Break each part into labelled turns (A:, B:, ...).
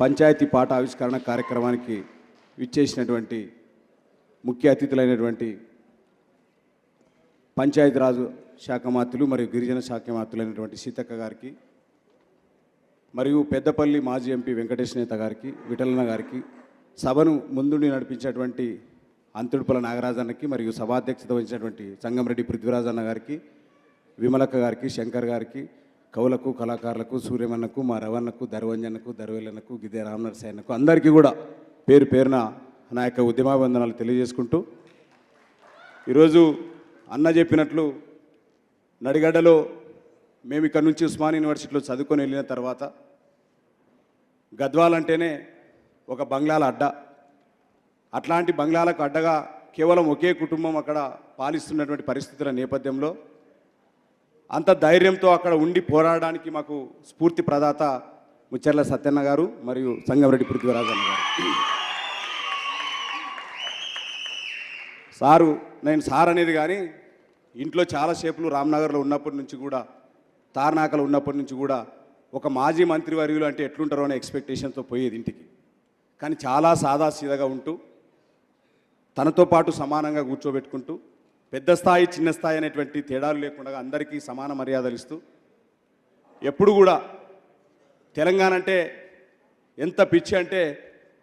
A: పంచాయతీ పాట ఆవిష్కరణ కార్యక్రమానికి విచ్చేసినటువంటి ముఖ్య అతిథులైనటువంటి పంచాయతీరాజు శాఖ మాత్రులు మరియు గిరిజన శాఖమాత్రులైనటువంటి సీతక్క గారికి మరియు పెద్దపల్లి మాజీ ఎంపీ వెంకటేష్ నేత గారికి విఠలన్న గారికి సభను ముందుండి నడిపించినటువంటి అంతుడుపల నాగరాజన్నకి మరియు సభాధ్యక్షత వహించినటువంటి సంగంరెడ్డి పృథ్వీరాజన్న గారికి విమలక్క గారికి శంకర్ గారికి కవులకు కళాకారులకు సూర్యమన్నకు మా రవణకు దర్వంజన్నకు దర్వేలన్నకు గిదే రామనరసాయన్నకు అందరికీ కూడా పేరు పేరున నా యొక్క ఉద్యమాభివందనాలు తెలియజేసుకుంటూ ఈరోజు అన్న చెప్పినట్లు నడిగడ్డలో మేము ఇక్కడ నుంచి ఉస్మాన్ యూనివర్సిటీలో చదువుకొని వెళ్ళిన తర్వాత గద్వాల్ అంటేనే ఒక బంగ్లాల అడ్డ. అట్లాంటి బంగ్లాలకు అడ్డగా కేవలం ఒకే కుటుంబం అక్కడ పాలిస్తున్నటువంటి పరిస్థితుల నేపథ్యంలో అంత ధైర్యంతో అక్కడ ఉండి పోరాడడానికి మాకు స్ఫూర్తి ప్రదాత ముచ్చర్ల సత్యన్న గారు మరియు సంగంరెడ్డి పృథ్వీరాజన్న గారు. సారు నేను సార్ అనేది కానీ ఇంట్లో చాలా సేపులు రామ్నగర్లో ఉన్నప్పటి నుంచి కూడా తార్నాకలు ఉన్నప్పటి నుంచి కూడా ఒక మాజీ మంత్రివర్యులు అంటే ఎట్లుంటారో అనే ఎక్స్పెక్టేషన్తో పోయేది ఇంటికి. కానీ చాలా సాదాసీదగా ఉంటూ తనతో పాటు సమానంగా కూర్చోబెట్టుకుంటూ పెద్ద స్థాయి చిన్న స్థాయి అనేటువంటి తేడాలు లేకుండా అందరికీ సమాన మర్యాదలు ఇస్తూ ఎప్పుడు కూడా తెలంగాణ అంటే ఎంత పిచ్చి అంటే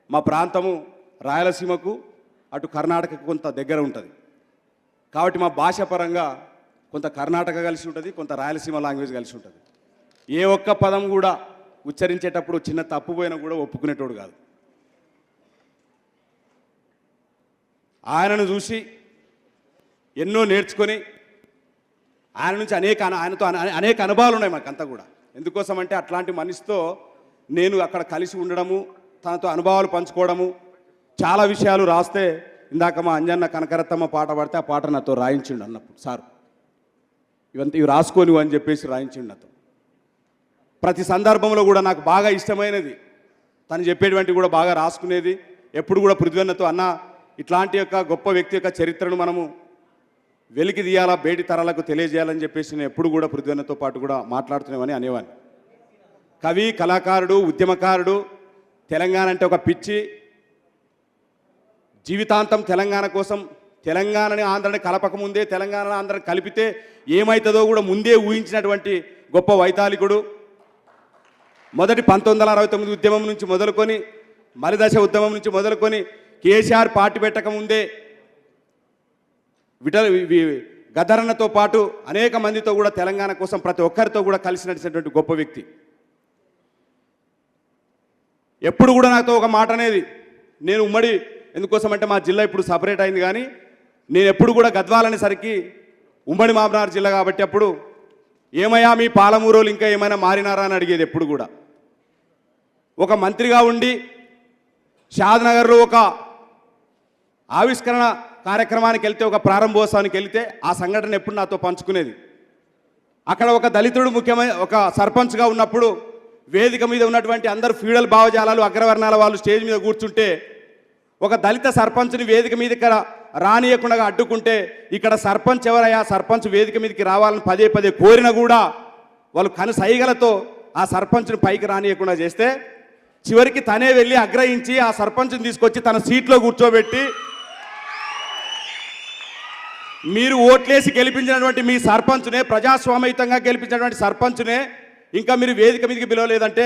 A: మా ప్రాంతము రాయలసీమకు అటు కర్ణాటకకు కొంత దగ్గర ఉంటుంది. కాబట్టి మా భాష పరంగా కొంత కర్ణాటక కలిసి ఉంటుంది కొంత రాయలసీమ లాంగ్వేజ్ కలిసి ఉంటుంది. ఏ ఒక్క పదం కూడా ఉచ్చరించేటప్పుడు చిన్న తప్పు పోయినా కూడా ఒప్పుకునేటోడు కాదు. ఆయనను చూసి ఎన్నో నేర్చుకొని ఆయన నుంచి అనేక ఆయనతో అనేక అనుభవాలు ఉన్నాయి మనకంతా కూడా. ఎందుకోసం అంటే అట్లాంటి మనిషితో నేను అక్కడ కలిసి ఉండడము తనతో అనుభవాలు పంచుకోవడము చాలా విషయాలు రాస్తే ఇందాక మా అంజన్న కనకరత్తమ్మ పాట పాడితే ఆ పాట నాతో రాయించిండు అన్నప్పుడు సార్. ఇవంతా ఇవి రాసుకోనివు అని చెప్పేసి రాయించిండు నాతో. ప్రతి సందర్భంలో కూడా నాకు బాగా ఇష్టమైనది తను చెప్పేటువంటి కూడా బాగా రాసుకునేది. ఎప్పుడు కూడా పృథ్వన్నతో అన్న ఇట్లాంటి యొక్క గొప్ప వ్యక్తి యొక్క చరిత్రను మనము వెలికి తీయాలా బయటి తరాలకు తెలియజేయాలని చెప్పేసి నేను ఎప్పుడు కూడా పృథ్వీనతో పాటు కూడా మాట్లాడుతున్నామని అనేవాడిని. కవి కళాకారుడు ఉద్యమకారుడు తెలంగాణ అంటే ఒక పిచ్చి. జీవితాంతం తెలంగాణ కోసం తెలంగాణని ఆంధ్రని కలపక ముందే తెలంగాణ ఆంధ్రని కలిపితే ఏమవుతుందో కూడా ముందే ఊహించినటువంటి గొప్ప వైతాళికుడు. మొదటి పంతొమ్మిది వందల అరవై తొమ్మిది ఉద్యమం నుంచి మొదలుకొని మలిదశ ఉద్యమం నుంచి మొదలుకొని కేసీఆర్ పార్టీ పెట్టక ముందే విటల్ పాటు అనేక మందితో కూడా తెలంగాణ కోసం ప్రతి ఒక్కరితో కూడా కలిసి నడిచినటువంటి గొప్ప వ్యక్తి. ఎప్పుడు కూడా నాతో ఒక మాట అనేది నేను ఉమ్మడి ఎందుకోసం అంటే మా జిల్లా ఇప్పుడు సపరేట్ అయింది కానీ నేను ఎప్పుడు కూడా గద్వాలనేసరికి ఉమ్మడి మామనార్ జిల్లా కాబట్టి అప్పుడు ఏమయ్యా మీ పాలమూరోలు ఇంకా ఏమైనా మారినారా అని అడిగేది ఎప్పుడు కూడా. ఒక మంత్రిగా ఉండి షాద్నగర్లో ఒక ఆవిష్కరణ కార్యక్రమానికి వెళ్తే ఒక ప్రారంభోత్సవానికి వెళ్తే ఆ సంఘటన ఎప్పుడు నాతో పంచుకునేది. అక్కడ ఒక దళితుడు ముఖ్యమైన ఒక సర్పంచ్గా ఉన్నప్పుడు వేదిక మీద ఉన్నటువంటి అందరు ఫ్యూడల్ భావజాలాలు అగ్రవర్ణాల వాళ్ళు స్టేజ్ మీద కూర్చుంటే ఒక దళిత సర్పంచ్ని వేదిక మీద ఇక్కడ రానియకుండా అడ్డుకుంటే ఇక్కడ సర్పంచ్ ఎవరయ్యా? సర్పంచ్ వేదిక మీదకి రావాలని పదే పదే కోరినా కూడా వాళ్ళు కను సైగలతో ఆ సర్పంచ్ని పైకి రానియకుండా చేస్తే చివరికి తనే వెళ్ళి అగ్రహించి ఆ సర్పంచ్ని తీసుకొచ్చి తన సీట్లో కూర్చోబెట్టి మీరు ఓట్లేసి గెలిపించినటువంటి మీ సర్పంచ్నే ప్రజాస్వామ్యయుతంగా గెలిపించినటువంటి సర్పంచ్నే ఇంకా మీరు వేదిక మీదకి పిలవలేదంటే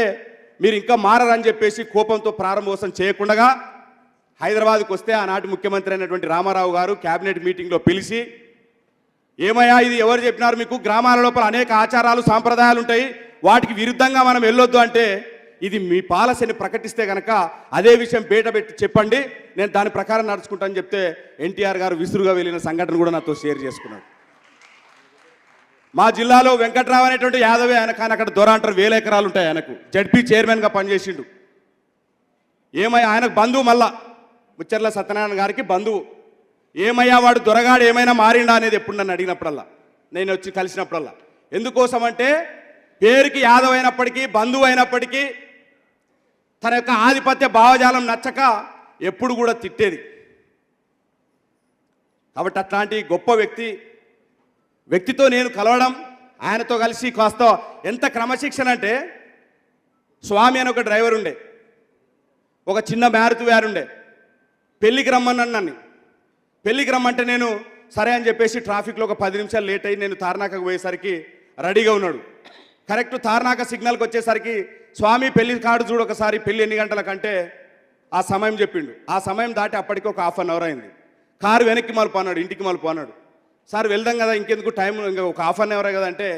A: మీరు ఇంకా మారరని చెప్పేసి కోపంతో ప్రారంభోత్సవం చేయకుండా హైదరాబాద్కు వస్తే ఆనాటి ముఖ్యమంత్రి అయినటువంటి రామారావు గారు కేబినెట్ మీటింగ్లో పిలిచి ఏమయ్యా ఇది ఎవరు చెప్పినారు మీకు? గ్రామాల లోపల అనేక ఆచారాలు సాంప్రదాయాలు ఉంటాయి. వాటికి విరుద్ధంగా మనం వెళ్ళొద్దు అంటే ఇది మీ పాలసీని ప్రకటిస్తే కనుక అదే విషయం బయట పెట్టి చెప్పండి. నేను దాని ప్రకారం నడుచుకుంటానని చెప్తే ఎన్టీఆర్ గారు విసురుగా వెళ్ళిన సంఘటన కూడా నాతో షేర్ చేసుకున్నాడు మా జిల్లాలో వెంకట్రావు అనేటువంటి యాదవే ఆయన కానీ అక్కడ దొర అంటారు వేల ఎకరాలు ఉంటాయి ఆయనకు. జడ్పీ చైర్మన్గా పనిచేసిండు. ఏమయ్యా ఆయనకు బంధువు మళ్ళా ముచ్చర్ల సత్యనారాయణ గారికి బంధువు. ఏమయ్యా వాడు దొరగాడు ఏమైనా మారిండా అనేది ఎప్పుడు నన్ను అడిగినప్పుడల్లా. నేను వచ్చి కలిసినప్పుడల్లా. ఎందుకోసం అంటే పేరుకి యాదవ్ అయినప్పటికీ బంధువు అయినప్పటికీ తన యొక్క ఆధిపత్య భావజాలం నచ్చక ఎప్పుడు కూడా తిట్టేది. కాబట్టి అట్లాంటి గొప్ప వ్యక్తి వ్యక్తితో నేను కలవడం ఆయనతో కలిసి కాస్త ఎంత క్రమశిక్షణ అంటే స్వామి అని ఒక డ్రైవర్ ఉండే ఒక చిన్న మ్యారుతు వ్యారుండే పెళ్ళికి రమ్మన్నాను నన్ను. పెళ్ళికి రమ్మంటే నేను సరే అని చెప్పేసి ట్రాఫిక్లో ఒక పది నిమిషాలు లేట్ అయ్యి నేను తార్నాకకు పోయేసరికి రెడీగా ఉన్నాడు. కరెక్ట్ తార్నాక సిగ్నల్కి వచ్చేసరికి స్వామి పెళ్ళి కాడు చూడు ఒకసారి పెళ్ళి ఎన్ని గంటలకంటే ఆ సమయం చెప్పిండు. ఆ సమయం దాటి అప్పటికి ఒక హాఫ్ అన్ అవర్ అయింది. కారు వెనక్కి మలుపు అన్నాడు ఇంటికి మలుపు అన్నాడు సార్ వెళ్దాం కదా ఇంకెందుకు టైం ఇంకా ఒక హాఫ్ అన్ అవర్ కదా అంటే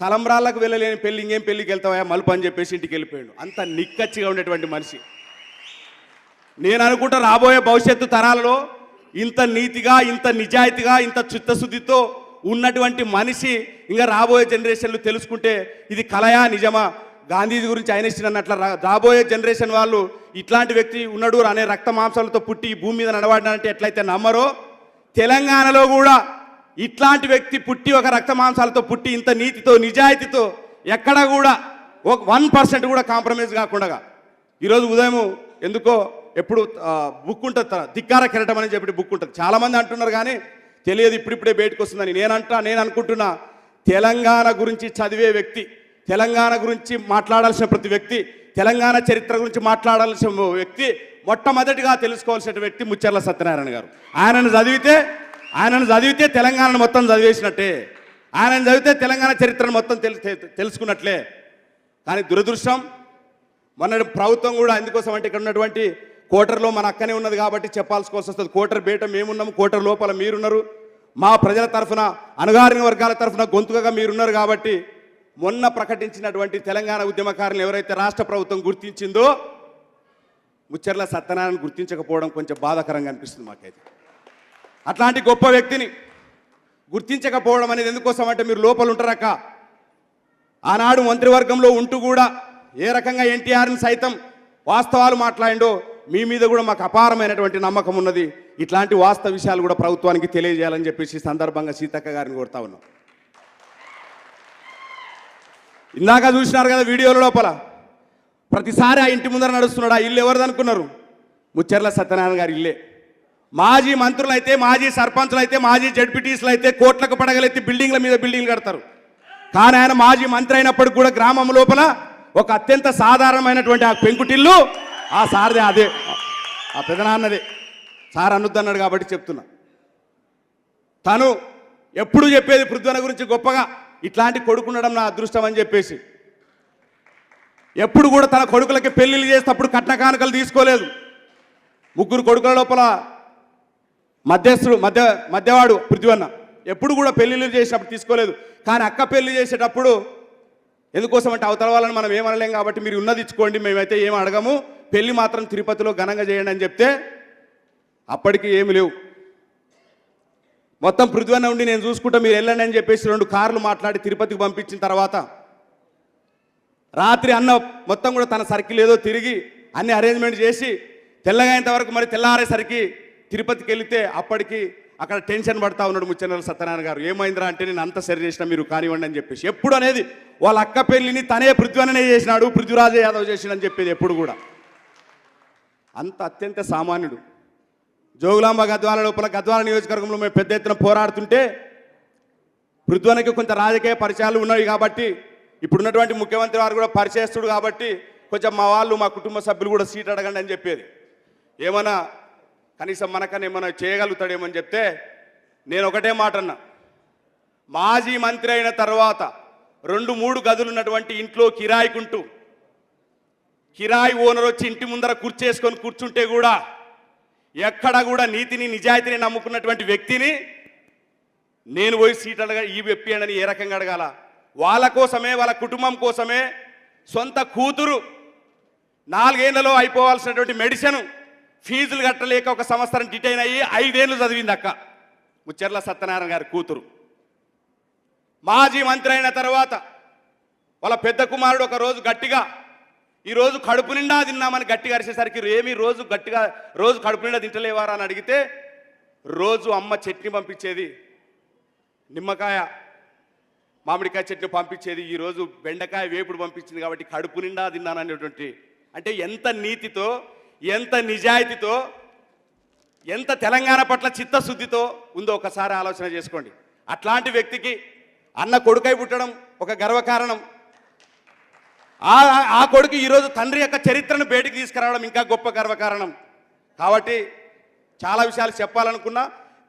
A: తలంబ్రాళ్ళకు వెళ్ళలేని పెళ్ళి ఇంకేం పెళ్ళికి వెళ్తావా మలుపు అని చెప్పేసి ఇంటికి వెళ్ళిపోయాడు. అంత నిక్కచ్చిగా ఉండేటువంటి మనిషి. నేను అనుకుంటా రాబోయే భవిష్యత్తు తరాలలో ఇంత నీతిగా ఇంత నిజాయితీగా ఇంత చిత్తశుద్ధితో ఉన్నటువంటి మనిషి ఇంకా రాబోయే జనరేషన్లు తెలుసుకుంటే ఇది కలయా నిజమా? గాంధీజీ గురించి ఆయన ఇచ్చిన అట్లా రాబోయే జనరేషన్ వాళ్ళు ఇట్లాంటి వ్యక్తి ఉన్నాడు అనే రక్త మాంసాలతో పుట్టి భూమి మీద నడవాడంటే ఎట్లయితే నమ్మరో తెలంగాణలో కూడా ఇట్లాంటి వ్యక్తి పుట్టి ఒక రక్త మాంసాలతో పుట్టి ఇంత నీతితో నిజాయితీతో ఎక్కడ కూడా ఒక వన్ పర్సెంట్ కూడా కాంప్రమైజ్ కాకుండా ఈరోజు ఉదయం ఎందుకో ఎప్పుడు బుక్ ఉంటుంది ధిక్కార కిరటం అని చెప్పి బుక్ ఉంటుంది. చాలామంది అంటున్నారు కానీ తెలియదు ఇప్పుడిప్పుడే బయటకు వస్తుందని. నేను నేను అనుకుంటున్నా తెలంగాణ గురించి చదివే వ్యక్తి తెలంగాణ గురించి మాట్లాడాల్సిన ప్రతి వ్యక్తి తెలంగాణ చరిత్ర గురించి మాట్లాడాల్సిన వ్యక్తి మొట్టమొదటిగా తెలుసుకోవాల్సిన వ్యక్తి ముచ్చర్ల సత్యనారాయణ గారు. ఆయనను చదివితే ఆయనను చదివితే తెలంగాణను మొత్తం చదివేసినట్టే. ఆయనను చదివితే తెలంగాణ చరిత్రను మొత్తం తెలు తెలుసుకున్నట్లే. కానీ దురదృష్టం మొన్న ప్రభుత్వం కూడా అందుకోసం అంటే ఇక్కడ ఉన్నటువంటి కోటర్లో మన అక్కనే ఉన్నది కాబట్టి చెప్పాల్సి వస్తుంది. కోటర్ బయట మేమున్నాము కోటర్ లోపల మీరున్నారు. మా ప్రజల తరఫున అణగారిన వర్గాల తరఫున గొంతుకగా మీరున్నారు కాబట్టి మొన్న ప్రకటించినటువంటి తెలంగాణ ఉద్యమకారులు ఎవరైతే రాష్ట్ర ప్రభుత్వం గుర్తించిందో ముచ్చర్ల సత్యనారాయణ గుర్తించకపోవడం కొంచెం బాధాకరంగా అనిపిస్తుంది మాకైతే. అట్లాంటి గొప్ప వ్యక్తిని గుర్తించకపోవడం అనేది ఎందుకోసం అంటే మీరు లోపల ఉంటారక్క. ఆనాడు మంత్రివర్గంలో ఉంటూ కూడా ఏ రకంగా ఎన్టీఆర్ని సైతం వాస్తవాలు మాట్లాడిండో మీ మీద కూడా మాకు అపారమైనటువంటి నమ్మకం ఉన్నది. ఇట్లాంటి వాస్తవ విషయాలు కూడా ప్రభుత్వానికి తెలియజేయాలని చెప్పేసి సందర్భంగా సీతక్క గారిని కోరుతా ఉన్నాం. ఇందాక చూసినారు కదా వీడియోల లోపల. ప్రతిసారి ఆ ఇంటి ముందర నడుస్తున్నాడు ఆ ఇల్లు ఎవరిది అనుకున్నారు? ముచ్చర్ల సత్యనారాయణ గారి ఇల్లే. మాజీ మంత్రులు అయితే మాజీ సర్పంచులు అయితే మాజీ జడ్పీటీసులు అయితే కోట్లకు పడగలెత్తి బిల్డింగ్ల మీద బిల్డింగ్లు కడతారు. కానీ ఆయన మాజీ మంత్రి అయినప్పటికి కూడా గ్రామం లోపల ఒక అత్యంత సాధారణమైనటువంటి ఆ పెంకుటిల్లు ఆ సార్దే అదే. ఆ పెదనాన్నదే. సార్ అనుద్దన్నాడు కాబట్టి చెప్తున్నా. తను ఎప్పుడు చెప్పేది పృథ్వన గురించి గొప్పగా ఇట్లాంటి కొడుకుండడం నా అదృష్టం అని చెప్పేసి. ఎప్పుడు కూడా తన కొడుకులకి పెళ్ళిళ్ళు చేసేటప్పుడు కట్న కానుకలు తీసుకోలేదు. ముగ్గురు కొడుకుల లోపల మధ్యస్థుడు మధ్య మధ్యవాడు పృథ్వన్న ఎప్పుడు కూడా పెళ్ళిళ్ళు చేసేటప్పుడు తీసుకోలేదు. కానీ అక్క పెళ్ళి చేసేటప్పుడు ఎందుకోసం అంటే అవతల వాళ్ళని మనం ఏమనలేం కాబట్టి మీరు ఉన్నది ఇచ్చుకోండి మేమైతే ఏం అడగము. పెళ్ళి మాత్రం తిరుపతిలో ఘనంగా చేయండి అని చెప్తే అప్పటికి ఏమి లేవు. మొత్తం పృథ్వన్న ఉండి నేను చూసుకుంటా మీరు వెళ్ళండి అని చెప్పేసి రెండు కార్లు మాట్లాడి తిరుపతికి పంపించిన తర్వాత రాత్రి అన్న మొత్తం కూడా తన సర్కిల్ ఏదో తిరిగి అన్ని అరేంజ్మెంట్ చేసి తెల్లగైనంత వరకు మరి తెల్లారేసరికి తిరుపతికి వెళితే అప్పటికి అక్కడ టెన్షన్ పడతా ఉన్నాడు ముచ్చనల సత్యనారాయణ గారు. ఏమైందిరా అంటే నేను అంత సరి చేసిన మీరు కానివ్వండి అని చెప్పేసి. ఎప్పుడు అనేది వాళ్ళ అక్క పెళ్ళిని తనే పృథ్వననే చేసినాడు పృథ్వీరాజ యాదవ్ చేసినని చెప్పేది ఎప్పుడు కూడా. అంత అత్యంత సామాన్యుడు. జోగులాంబ గద్వాల లోపల గద్వాల నియోజకవర్గంలో మేము పెద్ద ఎత్తున పోరాడుతుంటే పృథ్వనికి కొంత రాజకీయ పరిచయాలు ఉన్నాయి కాబట్టి ఇప్పుడున్నటువంటి ముఖ్యమంత్రి వారు కూడా పరిచయస్తుడు కాబట్టి కొంచెం మా వాళ్ళు మా కుటుంబ సభ్యులు కూడా సీట్ అడగండి అని చెప్పేది. ఏమైనా కనీసం మనకన్నా ఏమైనా చేయగలుగుతాడేమని చెప్తే నేను ఒకటే మాట అన్నా. మాజీ మంత్రి అయిన తర్వాత రెండు మూడు గదులు ఉన్నటువంటి ఇంట్లో కిరాయికుంటూ కిరాయి ఓనర్ వచ్చి ఇంటి ముందర కుర్చేసుకొని కూర్చుంటే కూడా ఎక్కడ కూడా నీతిని నిజాయితీని నమ్ముకున్నటువంటి వ్యక్తిని నేను పోయి సీట్ అడగ ఈ వెప్పియండి ఏ రకంగా అడగాల? వాళ్ళ కోసమే వాళ్ళ కుటుంబం కోసమే సొంత కూతురు నాలుగేళ్ళలో అయిపోవాల్సినటువంటి మెడిసిన్ ఫీజులు కట్టలేక ఒక సంవత్సరం డిటైన్ అయ్యి ఐదేళ్ళు చదివింది అక్క. ముచ్చర్ల సత్యనారాయణ గారి కూతురు. మాజీ మంత్రి అయిన తర్వాత వాళ్ళ పెద్ద కుమారుడు ఒక రోజు గట్టిగా ఈరోజు కడుపు నిండా తిన్నామని గట్టిగా అరిసేసరికి ఏమి రోజు గట్టిగా రోజు కడుపు నిండా తింటలేవారా అని అడిగితే రోజు అమ్మ చట్నీ పంపించేది నిమ్మకాయ మామిడికాయ చట్నీ పంపించేది ఈరోజు బెండకాయ వేపుడు పంపించింది కాబట్టి కడుపు నిండా తిన్నాననేటువంటి. అంటే ఎంత నీతితో ఎంత నిజాయితీతో ఎంత తెలంగాణ పట్ల చిత్తశుద్ధితో ఉందో ఒకసారి ఆలోచన చేసుకోండి. అట్లాంటి వ్యక్తికి అన్న కొడుకై పుట్టడం ఒక గర్వకారణం. ఆ ఆ కొడుకు ఈరోజు తండ్రి యొక్క చరిత్రను బయటికి తీసుకురావడం ఇంకా గొప్ప గర్వకారణం. కాబట్టి చాలా విషయాలు చెప్పాలనుకున్నా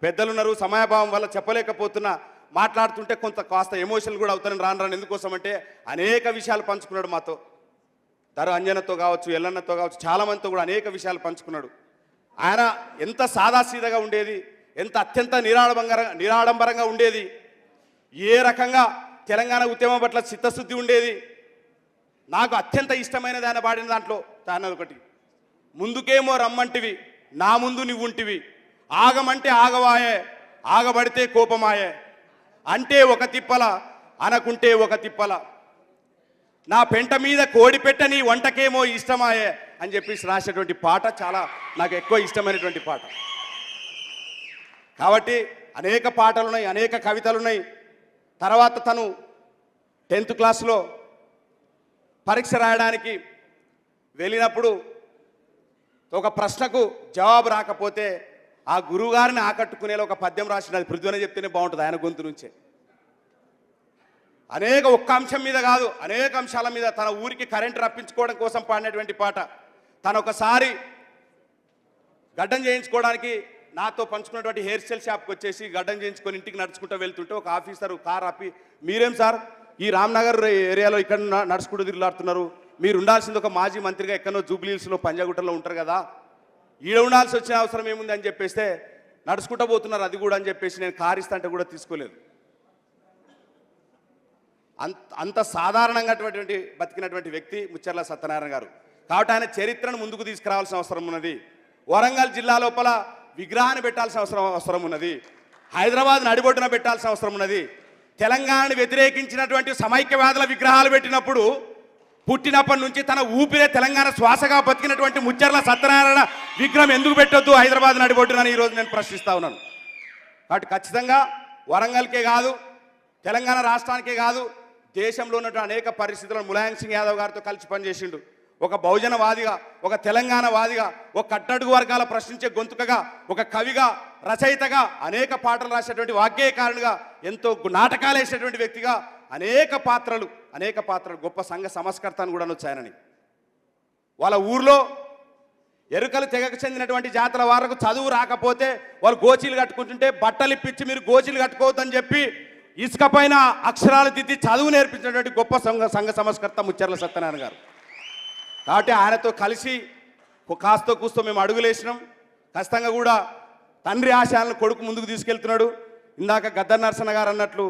A: పెద్దలున్నారు సమయభావం వల్ల చెప్పలేకపోతున్నా మాట్లాడుతుంటే కొంత కాస్త ఎమోషనల్ కూడా అవుతాను రాను రాను ఎందుకోసం అంటే అనేక విషయాలు పంచుకున్నాడు మాతో. ధర అంజనతో కావచ్చు ఎల్లన్నతో కావచ్చు చాలామందితో కూడా అనేక విషయాలు పంచుకున్నాడు. ఆయన ఎంత సాదాసీదగా ఉండేది ఎంత అత్యంత నిరాడంబర నిరాడంబరంగా ఉండేది ఏ రకంగా తెలంగాణ ఉద్యమం పట్ల చిత్తశుద్ధి ఉండేది నాకు అత్యంత ఇష్టమైన దాని పాడిన దాంట్లో తాను ఒకటి. ముందుకేమో రమ్మంటివి నా ముందు నువ్వుంటివి. ఆగమంటే ఆగవాయే ఆగబడితే కోపమాయే. అంటే ఒక తిప్పల అనకుంటే ఒక తిప్పల. నా పెంట మీద కోడి పెట్ట నీ వంటకేమో ఇష్టమాయే అని చెప్పేసి రాసేటువంటి పాట చాలా నాకు ఎక్కువ ఇష్టమైనటువంటి పాట. కాబట్టి అనేక పాటలున్నాయి అనేక కవితలు ఉన్నాయి తర్వాత తను టెన్త్ క్లాస్లో పరీక్ష రాయడానికి వెళ్ళినప్పుడు ఒక ప్రశ్నకు జవాబు రాకపోతే ఆ గురువుగారిని ఆకట్టుకునేలా ఒక పద్యం రాసినది పృథ్వీనే చెప్తేనే బాగుంటుంది ఆయన గొంతు నుంచే. అనేక ఒక్క అంశం మీద కాదు అనేక అంశాల మీద తన ఊరికి కరెంట్ రప్పించుకోవడం కోసం పాడినటువంటి పాట. తను ఒకసారి గడ్డం చేయించుకోవడానికి నాతో పంచుకున్నటువంటి హెయిర్ స్టైల్ షాప్కి వచ్చేసి గడ్డం చేయించుకొని ఇంటికి నడుచుకుంటూ వెళ్తుంటే ఒక ఆఫీసర్ కార్ ఆపి మీరేం సార్ ఈ రామ్నగర్ ఏరియాలో ఇక్కడ నడుచుకుంటూ తిరుగులాడుతున్నారు. మీరు ఉండాల్సింది ఒక మాజీ మంత్రిగా ఎక్కడో జూబ్లీహిల్స్లో పంజాగుట్టలో ఉంటారు కదా. ఈడ ఉండాల్సి వచ్చిన అవసరం ఏముంది అని చెప్పేస్తే నడుచుకుంటూ పోతున్నారు అది కూడా అని చెప్పేసి నేను కారిస్తా అంటే కూడా తీసుకోలేదు. అంత అంత సాధారణంగాటువంటి బతికినటువంటి వ్యక్తి ముచ్చర్ల సత్యనారాయణ గారు. కాబట్టి ఆయన చరిత్రను ముందుకు తీసుకురావాల్సిన అవసరం ఉన్నది. వరంగల్ జిల్లా లోపల విగ్రహాన్ని పెట్టాల్సిన అవసరం అవసరం ఉన్నది. హైదరాబాద్ నడిబొడ్డున పెట్టాల్సిన అవసరం ఉన్నది. తెలంగాణను వ్యతిరేకించినటువంటి సమైక్యవాదుల విగ్రహాలు పెట్టినప్పుడు పుట్టినప్పటి నుంచి తన ఊపిరే తెలంగాణ శ్వాసగా బతికినటువంటి ముచ్చర్ల సత్యనారాయణ విగ్రహం ఎందుకు పెట్టొద్దు? హైదరాబాద్ నడిబొడ్డునని ఈరోజు నేను ప్రశ్నిస్తా ఉన్నాను. కాబట్టి ఖచ్చితంగా వరంగల్కే కాదు తెలంగాణ రాష్ట్రానికే కాదు దేశంలో ఉన్నటువంటి అనేక పరిస్థితులను ములాయం సింగ్ యాదవ్ గారితో కలిసి పనిచేసిండు. ఒక బహుజనవాదిగా ఒక తెలంగాణ వాదిగా ఒక కట్టడుగు వర్గాల ప్రశ్నించే గొంతుకగా ఒక కవిగా రచయితగా అనేక పాటలు రాసేటువంటి వాగ్గేయకారునిగా ఎంతో నాటకాలు వేసేటువంటి వ్యక్తిగా అనేక పాత్రలు అనేక పాత్రలు గొప్ప సంఘ సంస్కర్త అని కూడా వచ్చాయనని వాళ్ళ ఊర్లో ఎరుకలు తెగకు చెందినటువంటి జాతర వారికి చదువు రాకపోతే వాళ్ళు గోచీలు కట్టుకుంటుంటే బట్టలు ఇప్పించి మీరు గోచీలు కట్టుకోవద్దని చెప్పి ఇసుక పైన అక్షరాలు దిద్ది చదువు నేర్పించినటువంటి గొప్ప సంఘ సంఘ సంస్కర్త ముచ్చర్ల సత్యనారాయణ గారు. కాబట్టి ఆయనతో కలిసి ఒక కాస్తో కూస్తో మేము అడుగులేసినాం. ఖచ్చితంగా కూడా తండ్రి ఆశయాలను కొడుకు ముందుకు తీసుకెళ్తున్నాడు. ఇందాక గద్దర్ నరసన్న గారు అన్నట్లు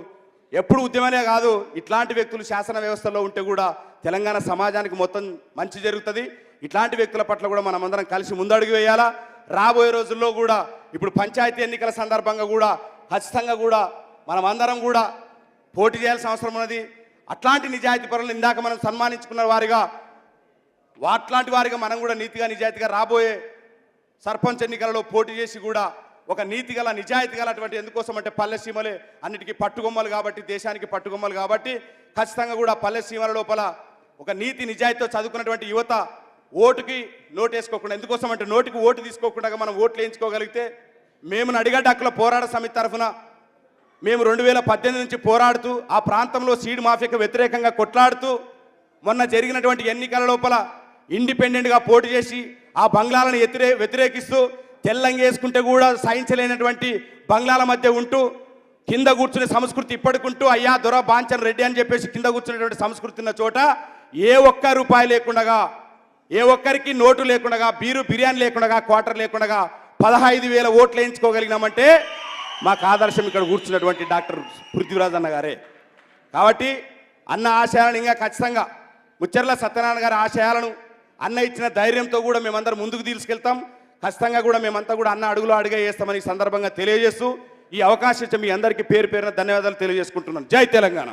A: ఎప్పుడు ఉద్యమనే కాదు ఇట్లాంటి వ్యక్తులు శాసన వ్యవస్థలో ఉంటే కూడా తెలంగాణ సమాజానికి మొత్తం మంచి జరుగుతుంది. ఇట్లాంటి వ్యక్తుల పట్ల కూడా మనమందరం కలిసి ముందడుగు వేయాలా? రాబోయే రోజుల్లో కూడా ఇప్పుడు పంచాయతీ ఎన్నికల సందర్భంగా కూడా ఖచ్చితంగా కూడా మనమందరం కూడా పోటీ చేయాల్సిన అవసరం ఉన్నది. అట్లాంటి నిజాయితీ పరులను ఇందాక మనం సన్మానించుకున్న వారిగా వాట్లాంటి వారిగా మనం కూడా నీతిగా నిజాయితీగా రాబోయే సర్పంచ్ ఎన్నికలలో పోటీ చేసి కూడా ఒక నీతి గల నిజాయితీ గల అటువంటి ఎందుకోసం అంటే పల్లె సీమలే అన్నిటికీ పట్టుకొమ్మలు కాబట్టి దేశానికి పట్టుగొమ్మలు కాబట్టి ఖచ్చితంగా కూడా పల్లె సీమల లోపల ఒక నీతి నిజాయితీతో చదువుకున్నటువంటి యువత ఓటుకి నోటు వేసుకోకుండా ఎందుకోసం అంటే నోటికి ఓటు తీసుకోకుండా మనం ఓట్లు వేయించుకోగలిగితే మేము నడిగడ్డ హక్కుల పోరాట సమితి తరఫున మేము రెండు వేల పద్దెనిమిది నుంచి పోరాడుతూ ఆ ప్రాంతంలో సీడ్ మాఫియాకు వ్యతిరేకంగా కొట్లాడుతూ మొన్న జరిగినటువంటి ఎన్నికల లోపల ఇండిపెండెంట్గా పోటీ చేసి ఆ బంగ్లాలను వ్యతిరే వ్యతిరేకిస్తూ తెల్లంగేసుకుంటే కూడా సహించలేనటువంటి బంగ్లాల మధ్య ఉంటూ కింద కూర్చునే సంస్కృతి ఇప్పటికుంటూ అయ్యా దొర బాంచన్ రెడ్డి అని చెప్పేసి కింద కూర్చునేటువంటి సంస్కృతి ఉన్న చోట ఏ ఒక్క రూపాయి లేకుండగా ఏ ఒక్కరికి నోటు లేకుండగా బీరు బిర్యానీ లేకుండగా క్వార్టర్ లేకుండా పదహైదు వేల ఓట్లు వేయించుకోగలిగినామంటే మాకు ఆదర్శం ఇక్కడ కూర్చున్నటువంటి డాక్టర్ పృథ్వీరాజ్ అన్న గారే. కాబట్టి అన్న ఆశయాలను ఇంకా ఖచ్చితంగా ముచ్చర్ల సత్యనారాయణ గారి ఆశయాలను అన్న ఇచ్చిన ధైర్యంతో కూడా మేమందరం ముందుకు తీసుకెళ్తాం. ఖచ్చితంగా కూడా మేమంతా కూడా అన్న అడుగులో అడుగే వేస్తామని ఈ సందర్భంగా తెలియజేస్తూ ఈ అవకాశం ఇచ్చిన మీ అందరికీ పేరు పేరున ధన్యవాదాలు తెలియజేసుకుంటున్నాను జై తెలంగాణ.